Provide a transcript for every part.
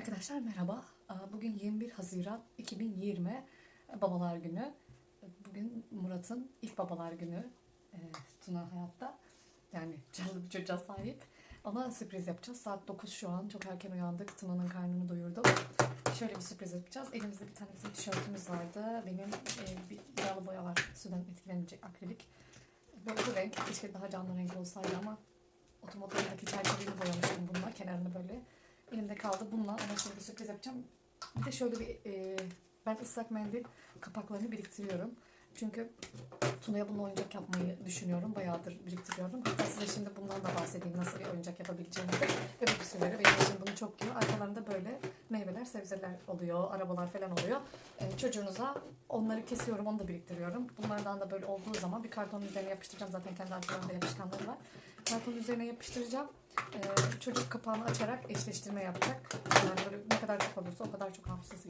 Arkadaşlar merhaba. Bugün 21 Haziran 2020 Babalar Günü. Bugün Murat'ın ilk Babalar Günü. Ee, Tuna hayatta. Yani canlı bir çocuğa sahip. Ona sürpriz yapacağız. Saat 9 şu an. Çok erken uyandık. Tuna'nın karnını doyurdum. Şöyle bir sürpriz yapacağız. Elimizde bir tane bizim tişörtümüz vardı. Benim e, bir yağlı boya var. Sudan etkilenmeyecek akrilik. Böyle bu renk. Keşke daha canlı renk olsaydı ama otomotivdeki çerçeveyi boyamıştım bununla. Kenarını böyle elimde kaldı. Bununla ona şimdi bir sürpriz yapacağım. Bir de şöyle bir e, ben ıslak mendil kapaklarını biriktiriyorum. Çünkü Tuna'ya bununla oyuncak yapmayı düşünüyorum. Bayağıdır biriktiriyorum. Hatta size şimdi bundan da bahsedeyim. Nasıl bir oyuncak yapabileceğimizi. Bebek üstüleri. Benim için bunu çok yiyor. Arkalarında böyle meyveler, sebzeler oluyor. Arabalar falan oluyor. E, çocuğunuza onları kesiyorum. Onu da biriktiriyorum. Bunlardan da böyle olduğu zaman bir kartonun üzerine yapıştıracağım. Zaten kendi arkalarında yapışkanları var. Kartonun üzerine yapıştıracağım. Ee, çocuk kapağını açarak eşleştirme yapacak. Yani böyle ne kadar çok olursa o kadar çok hafızası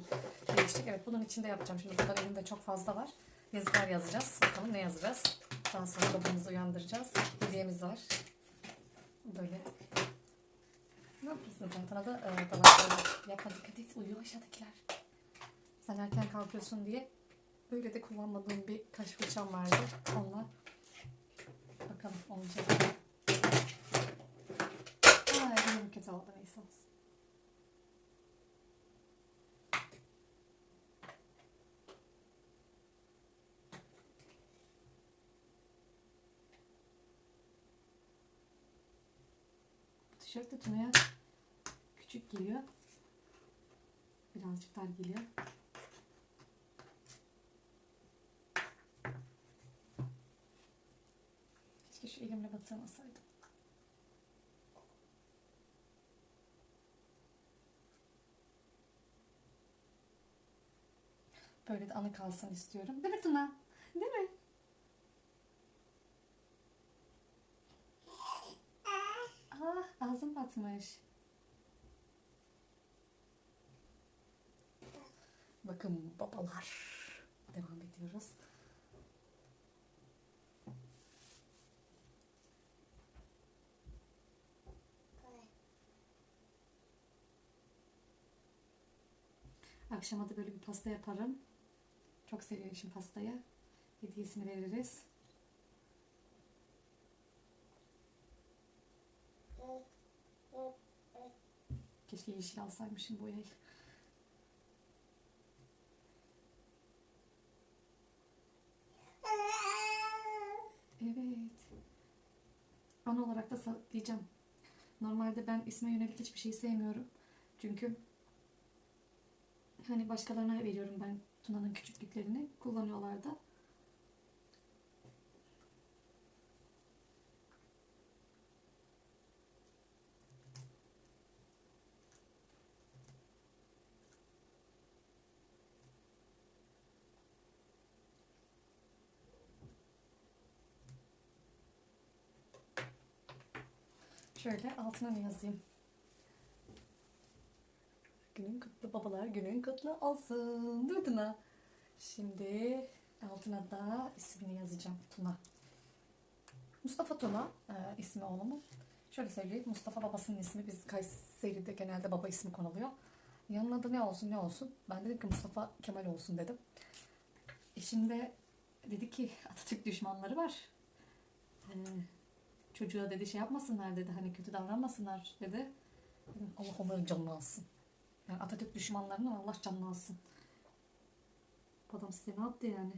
değişecek. Evet bunun içinde yapacağım. Şimdi burada elimde çok fazla var. Yazılar yazacağız. Bakalım ne yazacağız. Daha sonra babamızı uyandıracağız. Hediyemiz var. Böyle. Ne yapıyorsun? Sana da e, dalakları yapma dikkat et. Uyuyor aşağıdakiler. Sen erken kalkıyorsun diye böyle de kullanmadığım bir kaş fırçam vardı. Onunla bakalım olacak. Kötü oldu neyse tişört de küçük geliyor. Birazcık dar geliyor. Keşke şu elimle batırmasaydım. Böyle de anı kalsın istiyorum. Değil mi Tuna? Değil mi? Ah ağzım batmış. Bakın babalar. Devam ediyoruz. Akşama da böyle bir pasta yaparım. Çok seviyor işin pastayı. Hediyesini veririz. Keşke yeşil alsaymışım boyayı. Evet. Ana olarak da diyeceğim. Normalde ben isme yönelik hiçbir şey sevmiyorum. Çünkü hani başkalarına veriyorum ben Tuna'nın küçüklüklerini kullanıyorlar da. Şöyle altına ne yazayım? Günün kutlu babalar günün kutlu olsun. Değil Tuna? Şimdi altına da ismini yazacağım Tuna. Mustafa Tuna e, ismi oğlumun. Şöyle söyleyeyim Mustafa babasının ismi biz Kayseri'de genelde baba ismi konuluyor. Yanına da ne olsun ne olsun. Ben dedim ki Mustafa Kemal olsun dedim. Eşim de dedi ki Atatürk düşmanları var. Ee, çocuğa dedi şey yapmasınlar dedi hani kötü davranmasınlar dedi. Allah onların canını alsın. Yani Atatürk düşmanlarından Allah canını alsın. Bu adam size ne yaptı yani?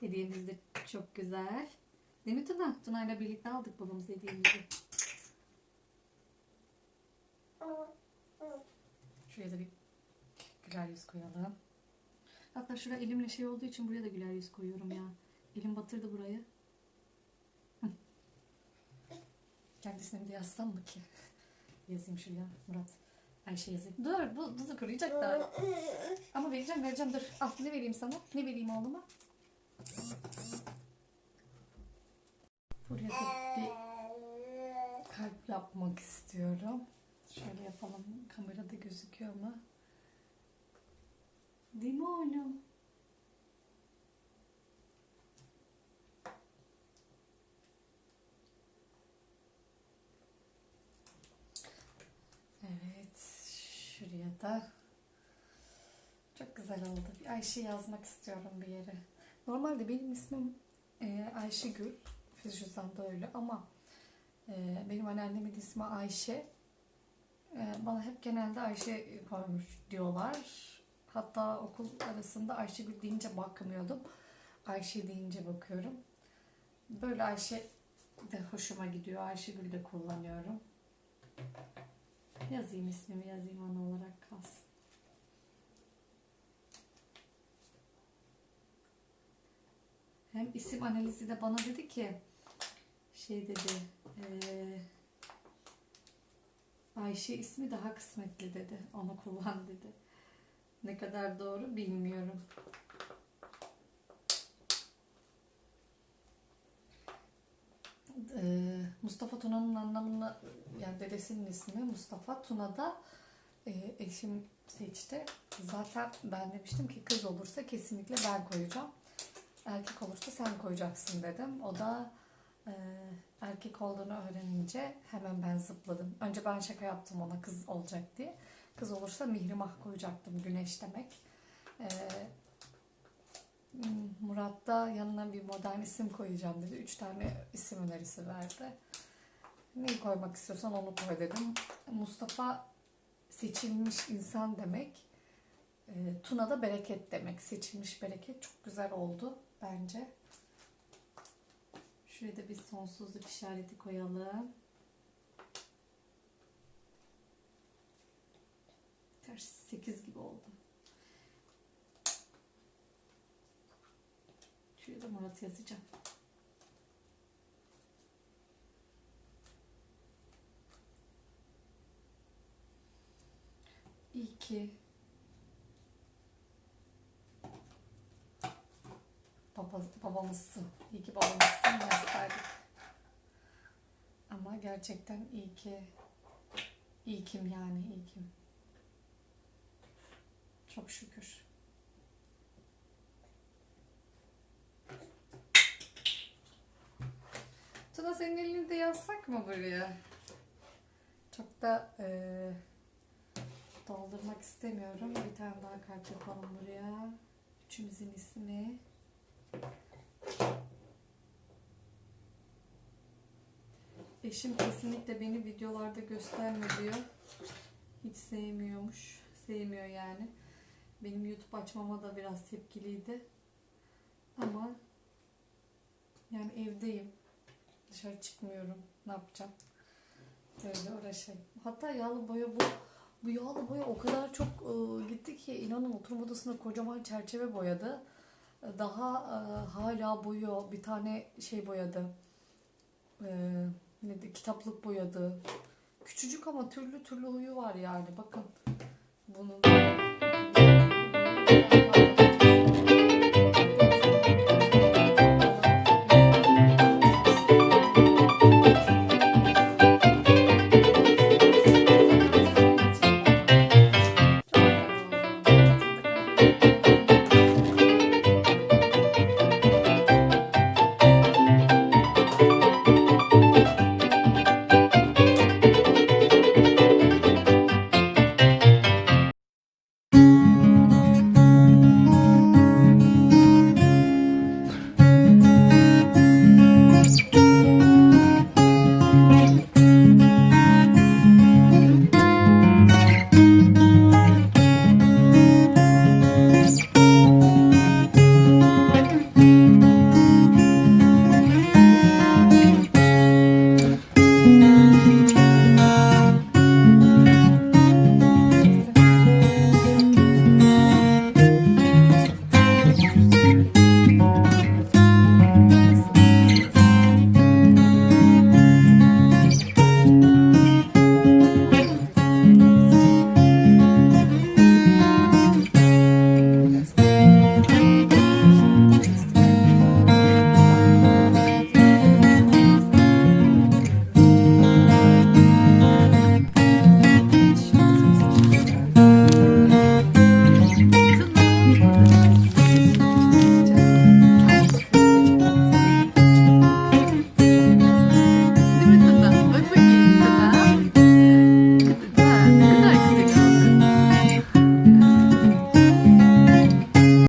Hediyemiz de çok güzel. Değil mi Tuna? Tuna ile birlikte aldık babamız hediyemizi. Şuraya da bir güler yüz koyalım. Hatta şuraya elimle şey olduğu için buraya da güler yüz koyuyorum ya. Elim batırdı burayı. Kendisine bir de yazsam mı ki? Yazayım şuraya Murat. Ayşe yazayım. Dur bu, bu da kuruyacak da. Ama vereceğim vereceğim dur. Al ne vereyim sana? Ne vereyim oğluma? Buraya da bir kalp yapmak istiyorum. Şöyle yapalım. Kamerada gözüküyor mu? Değil mi oğlum? Burada. Çok güzel oldu. Bir Ayşe yazmak istiyorum bir yere. Normalde benim ismim e, Ayşegül. Füzyuzan'da öyle ama e, benim anneannemin ismi Ayşe. E, bana hep genelde Ayşe koymuş diyorlar. Hatta okul arasında Ayşegül deyince bakmıyordum. Ayşe deyince bakıyorum. Böyle Ayşe de hoşuma gidiyor. Ayşegül de kullanıyorum. Yazayım ismimi yazayım ana olarak kalsın. Hem isim analizi de bana dedi ki şey dedi eee, Ayşe ismi daha kısmetli dedi. Onu kullan dedi. Ne kadar doğru bilmiyorum. Eee, Mustafa Tuna'nın anlamını yani dedesinin ismi Mustafa Tuna da e, eşim seçti. Zaten ben demiştim ki kız olursa kesinlikle ben koyacağım. Erkek olursa sen koyacaksın dedim. O da e, erkek olduğunu öğrenince hemen ben zıpladım. Önce ben şaka yaptım ona kız olacak diye. Kız olursa Mihrimah koyacaktım. Güneş demek. E, Murat da yanına bir modern isim koyacağım dedi. Üç tane isim önerisi verdi. Neyi koymak istiyorsan onu koy dedim. Mustafa seçilmiş insan demek. E, Tuna da bereket demek. Seçilmiş bereket çok güzel oldu bence. Şuraya da bir sonsuzluk işareti koyalım. Ters 8 gibi oldu. Şuraya da Murat yazacağım. İyi ki baba, babamızsın. İyi ki babamızsın gösterdik. Ama gerçekten iyi ki iyi kim yani iyi kim. Çok şükür. Tuna senin elini de yazsak mı buraya? Çok da eee, doldurmak istemiyorum. Bir tane daha kart yapalım buraya. Üçümüzün ismi. Eşim kesinlikle beni videolarda gösterme diyor. Hiç sevmiyormuş. Sevmiyor yani. Benim YouTube açmama da biraz tepkiliydi. Ama yani evdeyim. Dışarı çıkmıyorum. Ne yapacağım? Böyle uğraşayım. Hatta yağlı boya bu. Bu yağlı boya o kadar çok e, gitti ki inanın oturma odasında kocaman çerçeve boyadı. E, Daha e, hala boyuyor. Bir tane şey boyadı. E, ne de, kitaplık boyadı. Küçücük ama türlü türlü huyu var yani. Bakın bunun